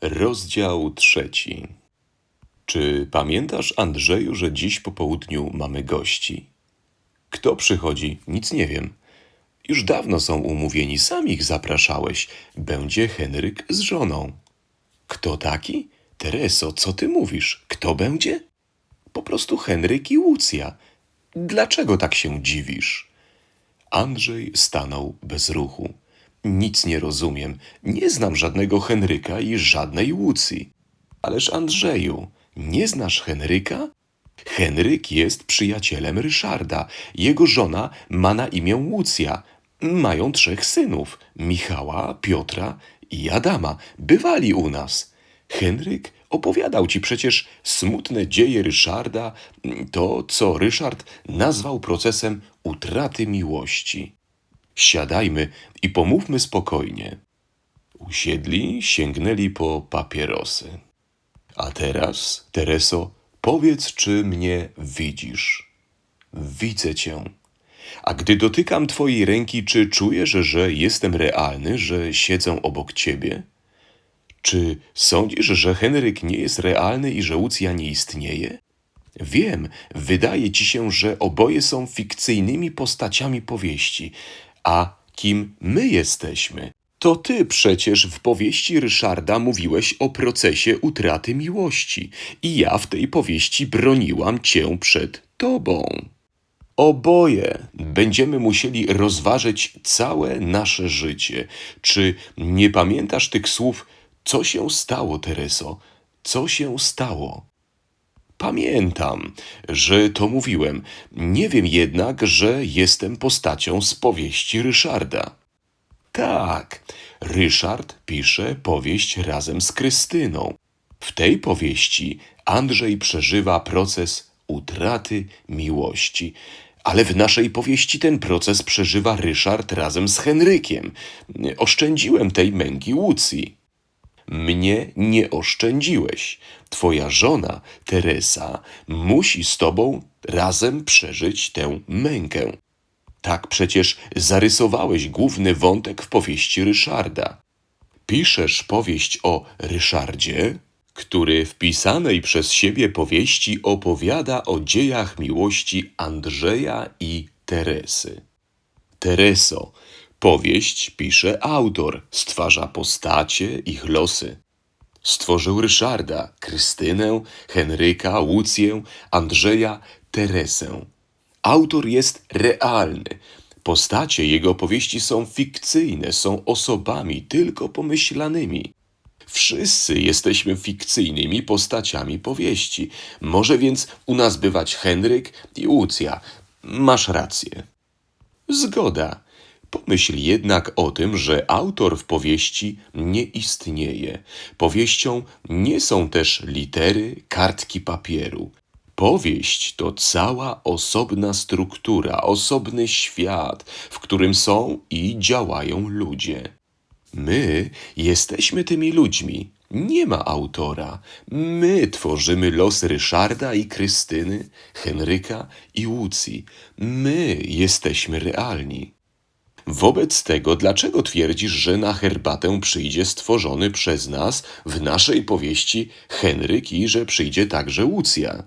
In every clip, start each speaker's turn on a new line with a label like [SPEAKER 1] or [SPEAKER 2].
[SPEAKER 1] Rozdział trzeci. Czy pamiętasz, Andrzeju, że dziś po południu mamy gości? Kto przychodzi? Nic nie wiem. Już dawno są umówieni, sam ich zapraszałeś. Będzie Henryk z żoną. Kto taki? Tereso, co ty mówisz? Kto będzie? Po prostu Henryk i Łucja. Dlaczego tak się dziwisz? Andrzej stanął bez ruchu. Nic nie rozumiem. Nie znam żadnego Henryka i żadnej Łucji. Ależ Andrzeju, nie znasz Henryka? Henryk jest przyjacielem Ryszarda. Jego żona ma na imię Łucja. Mają trzech synów: Michała, Piotra i Adama. Bywali u nas. Henryk opowiadał ci przecież smutne dzieje Ryszarda, to co Ryszard nazwał procesem utraty miłości. Siadajmy i pomówmy spokojnie. Usiedli, sięgnęli po papierosy. A teraz, Tereso, powiedz, czy mnie widzisz. Widzę cię. A gdy dotykam twojej ręki, czy czujesz, że jestem realny, że siedzę obok ciebie? Czy sądzisz, że Henryk nie jest realny i że Łucja nie istnieje? Wiem, wydaje ci się, że oboje są fikcyjnymi postaciami powieści, a kim my jesteśmy? To ty przecież w powieści Ryszarda mówiłeś o procesie utraty miłości i ja w tej powieści broniłam cię przed tobą. Oboje będziemy musieli rozważyć całe nasze życie. Czy nie pamiętasz tych słów? Co się stało, Tereso? Co się stało? Pamiętam, że to mówiłem. Nie wiem jednak, że jestem postacią z powieści Ryszarda. Tak, Ryszard pisze powieść razem z Krystyną. W tej powieści Andrzej przeżywa proces utraty miłości. Ale w naszej powieści ten proces przeżywa Ryszard razem z Henrykiem. Oszczędziłem tej męki Łucji. Mnie nie oszczędziłeś. Twoja żona, Teresa, musi z tobą razem przeżyć tę mękę. Tak przecież zarysowałeś główny wątek w powieści Ryszarda. Piszesz powieść o Ryszardzie, który w pisanej przez siebie powieści opowiada o dziejach miłości Andrzeja i Teresy. Tereso, powieść pisze autor, stwarza postacie, ich losy. Stworzył Ryszarda, Krystynę, Henryka, Łucję, Andrzeja, Teresę. Autor jest realny. Postacie jego powieści są fikcyjne, są osobami tylko pomyślanymi. Wszyscy jesteśmy fikcyjnymi postaciami powieści. Może więc u nas bywać Henryk i Łucja. Masz rację. Zgoda. Pomyśl jednak o tym, że autor w powieści nie istnieje. Powieścią nie są też litery, kartki papieru. Powieść to cała osobna struktura, osobny świat, w którym są i działają ludzie. My jesteśmy tymi ludźmi. Nie ma autora. My tworzymy los Ryszarda i Krystyny, Henryka i Łucji. My jesteśmy realni. Wobec tego, dlaczego twierdzisz, że na herbatę przyjdzie stworzony przez nas w naszej powieści Henryk i że przyjdzie także Łucja?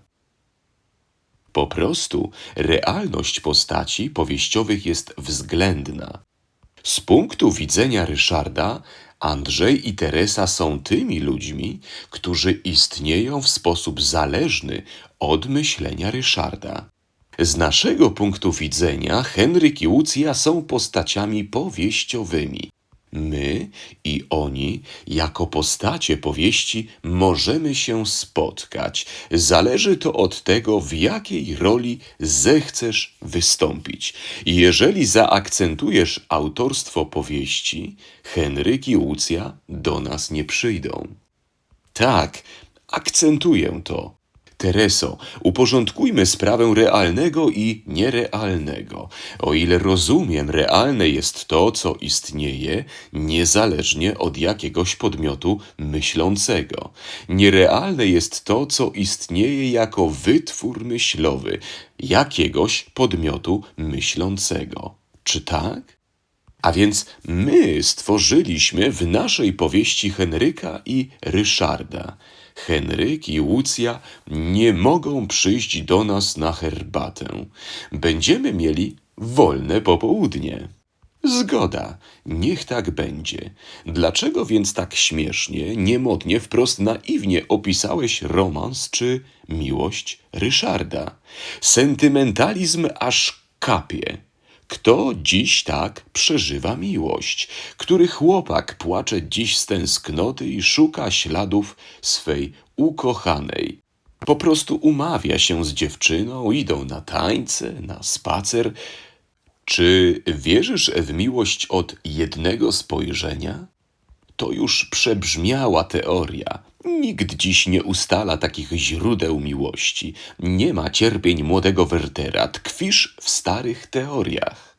[SPEAKER 1] Po prostu realność postaci powieściowych jest względna. Z punktu widzenia Ryszarda, Andrzej i Teresa są tymi ludźmi, którzy istnieją w sposób zależny od myślenia Ryszarda. Z naszego punktu widzenia Henryk i Łucja są postaciami powieściowymi. My i oni, jako postacie powieści, możemy się spotkać. Zależy to od tego, w jakiej roli zechcesz wystąpić. Jeżeli zaakcentujesz autorstwo powieści, Henryk i Łucja do nas nie przyjdą. Tak, akcentuję to. Tereso, uporządkujmy sprawę realnego i nierealnego. O ile rozumiem, realne jest to, co istnieje, niezależnie od jakiegoś podmiotu myślącego. Nierealne jest to, co istnieje jako wytwór myślowy jakiegoś podmiotu myślącego. Czy tak? A więc my stworzyliśmy w naszej powieści Henryka i Ryszarda. Henryk i Łucja nie mogą przyjść do nas na herbatę. Będziemy mieli wolne popołudnie. Zgoda, niech tak będzie. Dlaczego więc tak śmiesznie, niemodnie, wprost naiwnie opisałeś romans czy miłość Ryszarda? Sentymentalizm aż kapie. Kto dziś tak przeżywa miłość? Który chłopak płacze dziś z tęsknoty i szuka śladów swej ukochanej? Po prostu umawia się z dziewczyną, idą na tańce, na spacer. Czy wierzysz w miłość od jednego spojrzenia? To już przebrzmiała teoria. Nikt dziś nie ustala takich źródeł miłości. Nie ma cierpień młodego Wertera. Tkwisz w starych teoriach.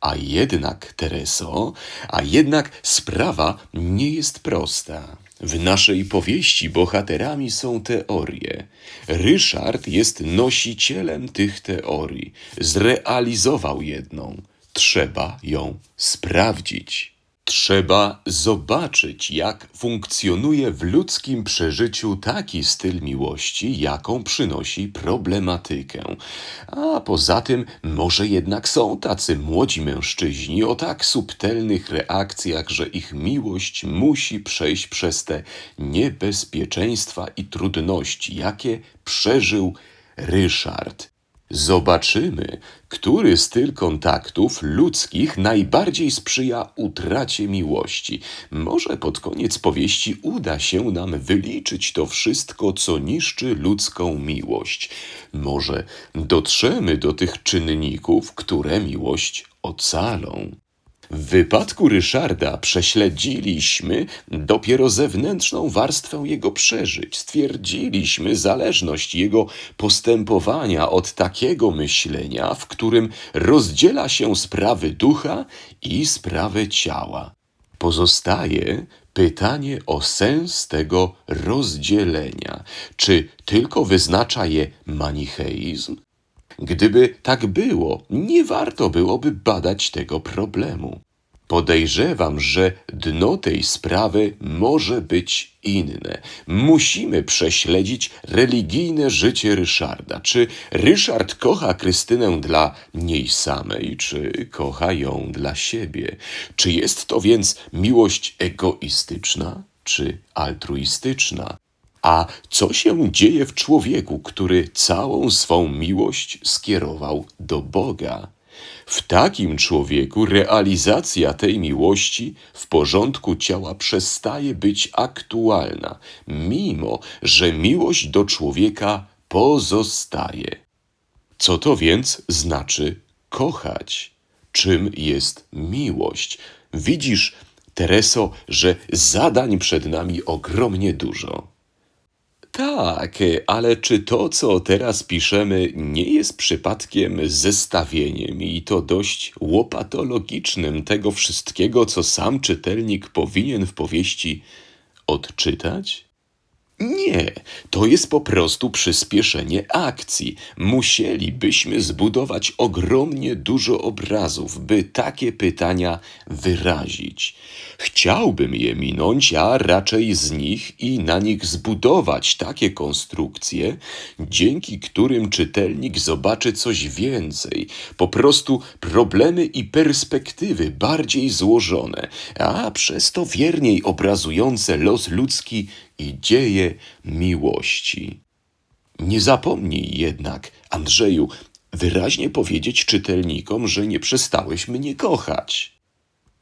[SPEAKER 1] A jednak, Tereso, a jednak sprawa nie jest prosta. W naszej powieści bohaterami są teorie. Ryszard jest nosicielem tych teorii. Zrealizował jedną. Trzeba ją sprawdzić. Trzeba zobaczyć, jak funkcjonuje w ludzkim przeżyciu taki styl miłości, jaką przynosi problematykę. A poza tym, może jednak są tacy młodzi mężczyźni o tak subtelnych reakcjach, że ich miłość musi przejść przez te niebezpieczeństwa i trudności, jakie przeżył Ryszard. Zobaczymy, który styl kontaktów ludzkich najbardziej sprzyja utracie miłości. Może pod koniec powieści uda się nam wyliczyć to wszystko, co niszczy ludzką miłość. Może dotrzemy do tych czynników, które miłość ocalą. W wypadku Ryszarda prześledziliśmy dopiero zewnętrzną warstwę jego przeżyć. Stwierdziliśmy zależność jego postępowania od takiego myślenia, w którym rozdziela się sprawy ducha i sprawy ciała. Pozostaje pytanie o sens tego rozdzielenia. Czy tylko wyznacza je manicheizm? Gdyby tak było, nie warto byłoby badać tego problemu. Podejrzewam, że dno tej sprawy może być inne. Musimy prześledzić religijne życie Ryszarda. Czy Ryszard kocha Krystynę dla niej samej, czy kocha ją dla siebie? Czy jest to więc miłość egoistyczna, czy altruistyczna? A co się dzieje w człowieku, który całą swą miłość skierował do Boga? W takim człowieku realizacja tej miłości w porządku ciała przestaje być aktualna, mimo że miłość do człowieka pozostaje. Co to więc znaczy kochać? Czym jest miłość? Widzisz, Tereso, że zadań przed nami ogromnie dużo. Tak, ale czy to, co teraz piszemy, nie jest przypadkiem zestawieniem i to dość łopatologicznym tego wszystkiego, co sam czytelnik powinien w powieści odczytać? Nie, to jest po prostu przyspieszenie akcji. Musielibyśmy zbudować ogromnie dużo obrazów, by takie pytania wyrazić. Chciałbym je minąć, a raczej z nich i na nich zbudować takie konstrukcje, dzięki którym czytelnik zobaczy coś więcej, po prostu problemy i perspektywy bardziej złożone, a przez to wierniej obrazujące los ludzki i dzieje miłości. Nie zapomnij jednak, Andrzeju, wyraźnie powiedzieć czytelnikom, że nie przestałeś mnie kochać.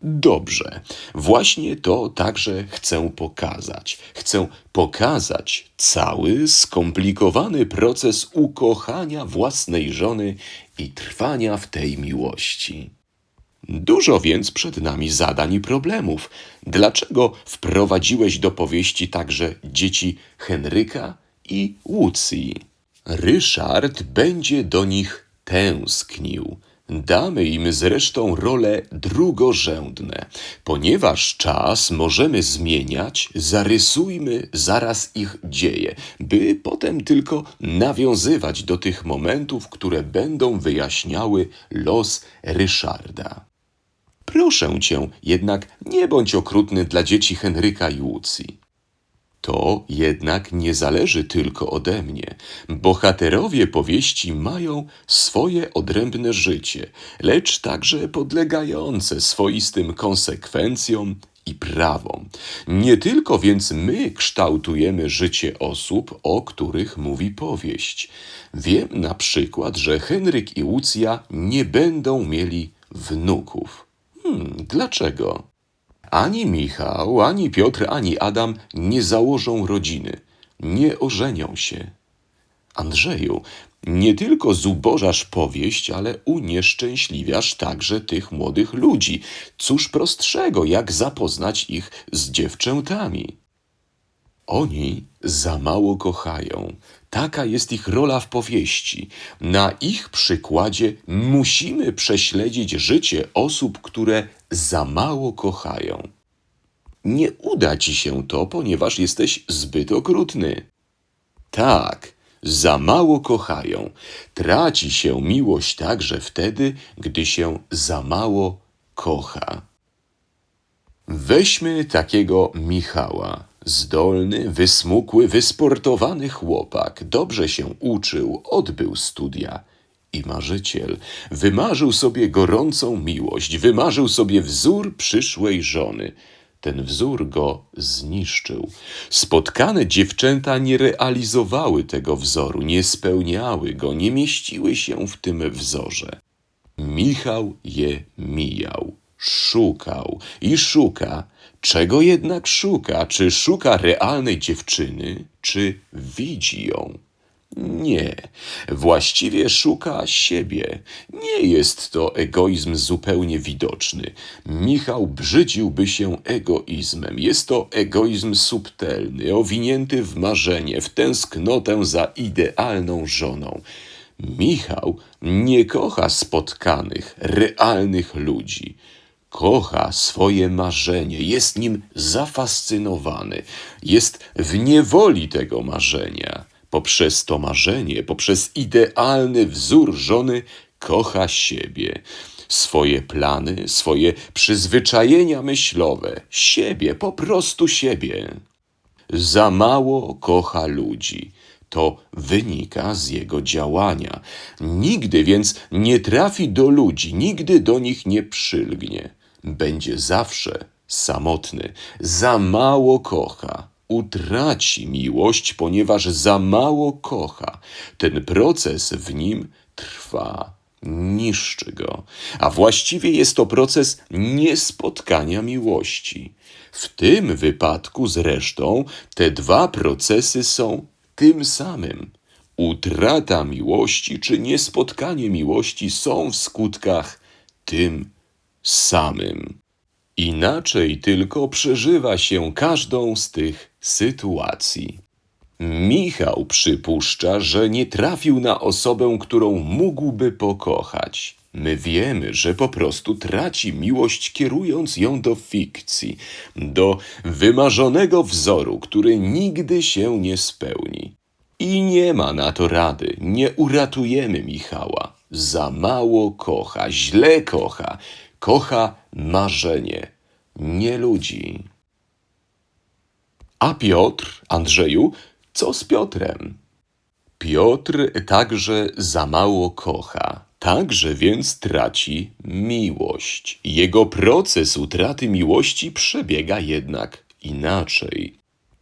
[SPEAKER 1] Dobrze, właśnie to także chcę pokazać. Chcę pokazać cały skomplikowany proces ukochania własnej żony i trwania w tej miłości. Dużo więc przed nami zadań i problemów. Dlaczego wprowadziłeś do powieści także dzieci Henryka i Łucji? Ryszard będzie do nich tęsknił. Damy im zresztą role drugorzędne. Ponieważ czas możemy zmieniać, zarysujmy zaraz ich dzieje, by potem tylko nawiązywać do tych momentów, które będą wyjaśniały los Ryszarda. Proszę cię, jednak nie bądź okrutny dla dzieci Henryka i Łucji. To jednak nie zależy tylko ode mnie. Bohaterowie powieści mają swoje odrębne życie, lecz także podlegające swoistym konsekwencjom i prawom. Nie tylko więc my kształtujemy życie osób, o których mówi powieść. Wiem na przykład, że Henryk i Łucja nie będą mieli wnuków. Hmm, dlaczego? Ani Michał, ani Piotr, ani Adam nie założą rodziny, nie ożenią się. Andrzeju, nie tylko zubożasz powieść, ale unieszczęśliwiasz także tych młodych ludzi. Cóż prostszego, jak zapoznać ich z dziewczętami? Oni za mało kochają. Taka jest ich rola w powieści. Na ich przykładzie musimy prześledzić życie osób, które za mało kochają. Nie uda ci się to, ponieważ jesteś zbyt okrutny. Tak, za mało kochają. Traci się miłość także wtedy, gdy się za mało kocha. Weźmy takiego Michała. Zdolny, wysmukły, wysportowany chłopak, dobrze się uczył, odbył studia. I marzyciel wymarzył sobie gorącą miłość, wymarzył sobie wzór przyszłej żony. Ten wzór go zniszczył. Spotkane dziewczęta nie realizowały tego wzoru, nie spełniały go, nie mieściły się w tym wzorze. Michał je mijał, szukał i szuka. Czego jednak szuka? Czy szuka realnej dziewczyny, czy widzi ją? Nie, właściwie szuka siebie. Nie jest to egoizm zupełnie widoczny. Michał brzydziłby się egoizmem. Jest to egoizm subtelny, owinięty w marzenie, w tęsknotę za idealną żoną. Michał nie kocha spotkanych, realnych ludzi. Kocha swoje marzenie, jest nim zafascynowany, jest w niewoli tego marzenia. Poprzez to marzenie, poprzez idealny wzór żony, kocha siebie, swoje plany, swoje przyzwyczajenia myślowe, siebie, po prostu siebie. Za mało kocha ludzi. To wynika z jego działania. Nigdy więc nie trafi do ludzi, nigdy do nich nie przylgnie. Będzie zawsze samotny, za mało kocha utraci miłość, ponieważ za mało kocha. Ten proces w nim trwa, niszczy go, a właściwie jest to proces niespotkania miłości. W tym wypadku zresztą te dwa procesy są tym samym. Utrata miłości czy niespotkanie miłości są w skutkach tym samym. Inaczej tylko przeżywa się każdą z tych sytuacji. Michał przypuszcza, że nie trafił na osobę, którą mógłby pokochać. My wiemy, że po prostu traci miłość, kierując ją do fikcji, do wymarzonego wzoru, który nigdy się nie spełni. I nie ma na to rady, nie uratujemy Michała. Za mało kocha, źle kocha, kocha marzenie, nie ludzi. A Piotr, Andrzeju, co z Piotrem? Piotr także za mało kocha, także więc traci miłość. Jego proces utraty miłości przebiega jednak inaczej.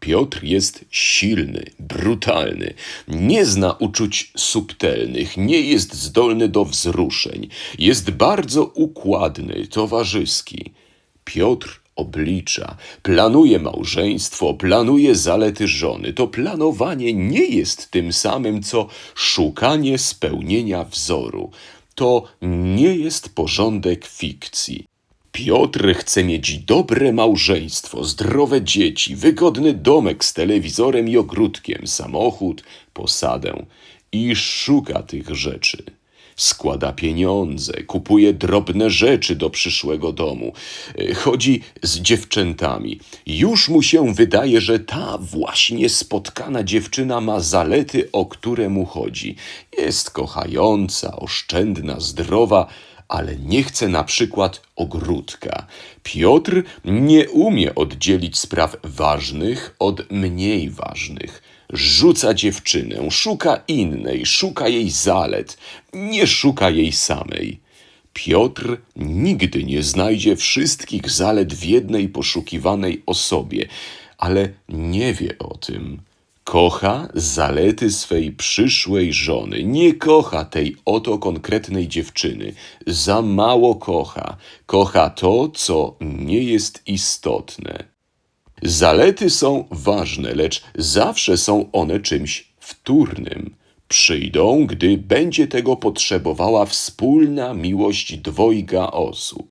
[SPEAKER 1] Piotr jest silny, brutalny, nie zna uczuć subtelnych, nie jest zdolny do wzruszeń, jest bardzo układny, towarzyski. Piotr oblicza, planuje małżeństwo, planuje zalety żony. To planowanie nie jest tym samym, co szukanie spełnienia wzoru. To nie jest porządek fikcji. Piotr chce mieć dobre małżeństwo, zdrowe dzieci, wygodny domek z telewizorem i ogródkiem, samochód, posadę i szuka tych rzeczy. Składa pieniądze, kupuje drobne rzeczy do przyszłego domu, chodzi z dziewczętami. Już mu się wydaje, że ta właśnie spotkana dziewczyna ma zalety, o które mu chodzi. Jest kochająca, oszczędna, zdrowa, ale nie chce na przykład ogródka. Piotr nie umie oddzielić spraw ważnych od mniej ważnych. Rzuca dziewczynę, szuka innej, szuka jej zalet, nie szuka jej samej. Piotr nigdy nie znajdzie wszystkich zalet w jednej poszukiwanej osobie, ale nie wie o tym. Kocha zalety swej przyszłej żony, nie kocha tej oto konkretnej dziewczyny. Za mało kocha, kocha to, co nie jest istotne. Zalety są ważne, lecz zawsze są one czymś wtórnym. Przyjdą, gdy będzie tego potrzebowała wspólna miłość dwojga osób.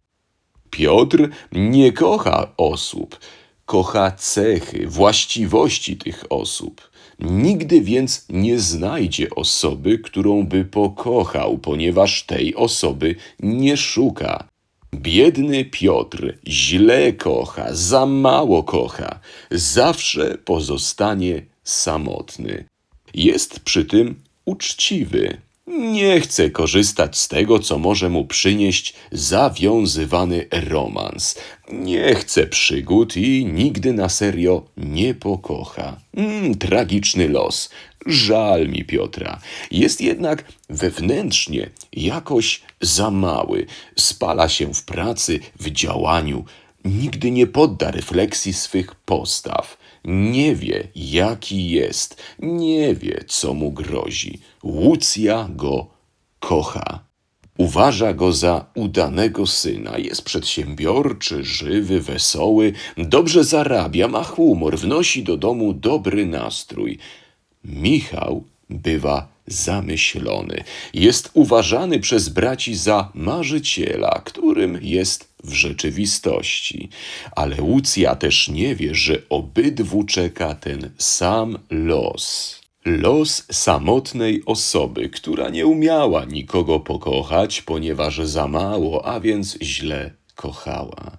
[SPEAKER 1] Piotr nie kocha osób, kocha cechy, właściwości tych osób. Nigdy więc nie znajdzie osoby, którą by pokochał, ponieważ tej osoby nie szuka. Biedny Piotr źle kocha, za mało kocha, zawsze pozostanie samotny. Jest przy tym uczciwy. Nie chce korzystać z tego, co może mu przynieść zawiązywany romans. Nie chce przygód i nigdy na serio nie pokocha. Mm, tragiczny los. Żal mi Piotra. Jest jednak wewnętrznie jakoś za mały. Spala się w pracy, w działaniu. Nigdy nie podda refleksji swych postaw. Nie wie, jaki jest, nie wie, co mu grozi. Łucja go kocha. Uważa go za udanego syna. Jest przedsiębiorczy, żywy, wesoły, dobrze zarabia, ma humor, wnosi do domu dobry nastrój. Michał bywa zamyślony. Jest uważany przez braci za marzyciela, którym jest w rzeczywistości. Ale Łucja też nie wie, że obydwu czeka ten sam los. Los samotnej osoby, która nie umiała nikogo pokochać, ponieważ za mało, a więc źle kochała.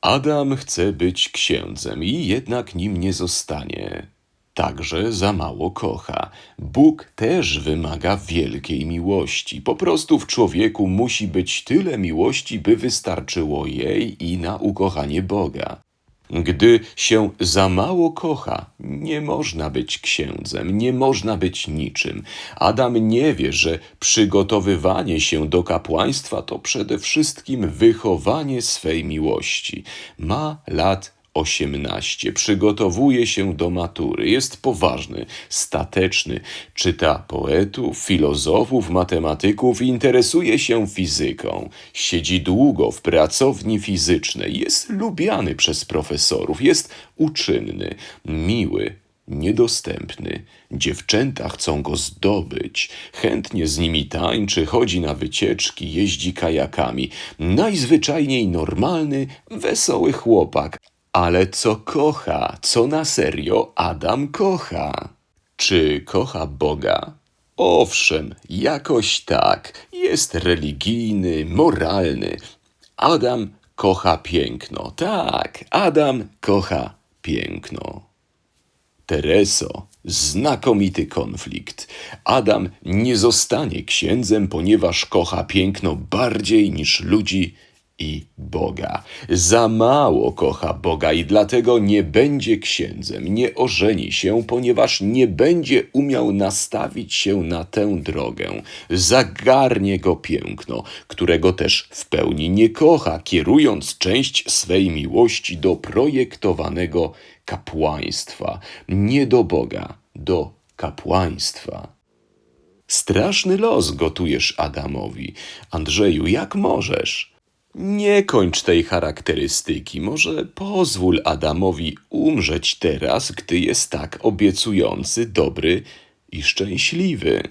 [SPEAKER 1] Adam chce być księdzem i jednak nim nie zostanie także za mało kocha. Bóg też wymaga wielkiej miłości. Po prostu w człowieku musi być tyle miłości, by wystarczyło jej i na ukochanie Boga. Gdy się za mało kocha, nie można być księdzem, nie można być niczym. Adam nie wie, że przygotowywanie się do kapłaństwa to przede wszystkim wychowanie swej miłości. Ma lat osiemnaście. Przygotowuje się do matury. Jest poważny, stateczny. Czyta poetów, filozofów, matematyków, interesuje się fizyką. Siedzi długo w pracowni fizycznej. Jest lubiany przez profesorów. Jest uczynny, miły, niedostępny. Dziewczęta chcą go zdobyć. Chętnie z nimi tańczy, chodzi na wycieczki, jeździ kajakami. Najzwyczajniej normalny, wesoły chłopak, ale co kocha, co na serio Adam kocha? Czy kocha Boga? Owszem, jakoś tak. Jest religijny, moralny. Adam kocha piękno. Tak, Adam kocha piękno. Tereso, znakomity konflikt. Adam nie zostanie księdzem, ponieważ kocha piękno bardziej niż ludzi i Boga. Za mało kocha Boga i dlatego nie będzie księdzem, nie ożeni się, ponieważ nie będzie umiał nastawić się na tę drogę. Zagarnie go piękno, którego też w pełni nie kocha, kierując część swej miłości do projektowanego kapłaństwa, nie do Boga, do kapłaństwa. Straszny los gotujesz Adamowi. Andrzeju, jak możesz? Nie kończ tej charakterystyki. Może pozwól Adamowi umrzeć teraz, gdy jest tak obiecujący, dobry i szczęśliwy.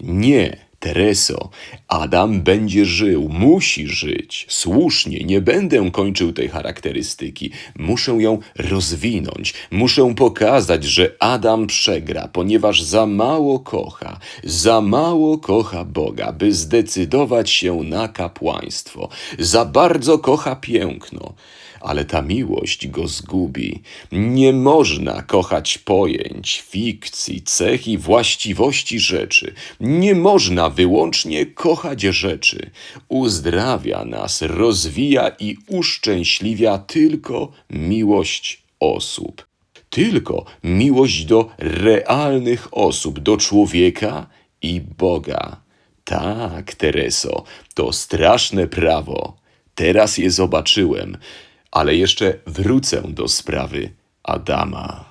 [SPEAKER 1] Nie. Tereso, Adam będzie żył, musi żyć. Słusznie, nie będę kończył tej charakterystyki. Muszę ją rozwinąć. Muszę pokazać, że Adam przegra, ponieważ za mało kocha, za mało kocha Boga, by zdecydować się na kapłaństwo. Za bardzo kocha piękno. Ale ta miłość go zgubi. Nie można kochać pojęć, fikcji, cech i właściwości rzeczy. Nie można wyłącznie kochać rzeczy. Uzdrawia nas, rozwija i uszczęśliwia tylko miłość osób. Tylko miłość do realnych osób, do człowieka i Boga. Tak, Tereso, to straszne prawo. Teraz je zobaczyłem, ale jeszcze wrócę do sprawy Adama.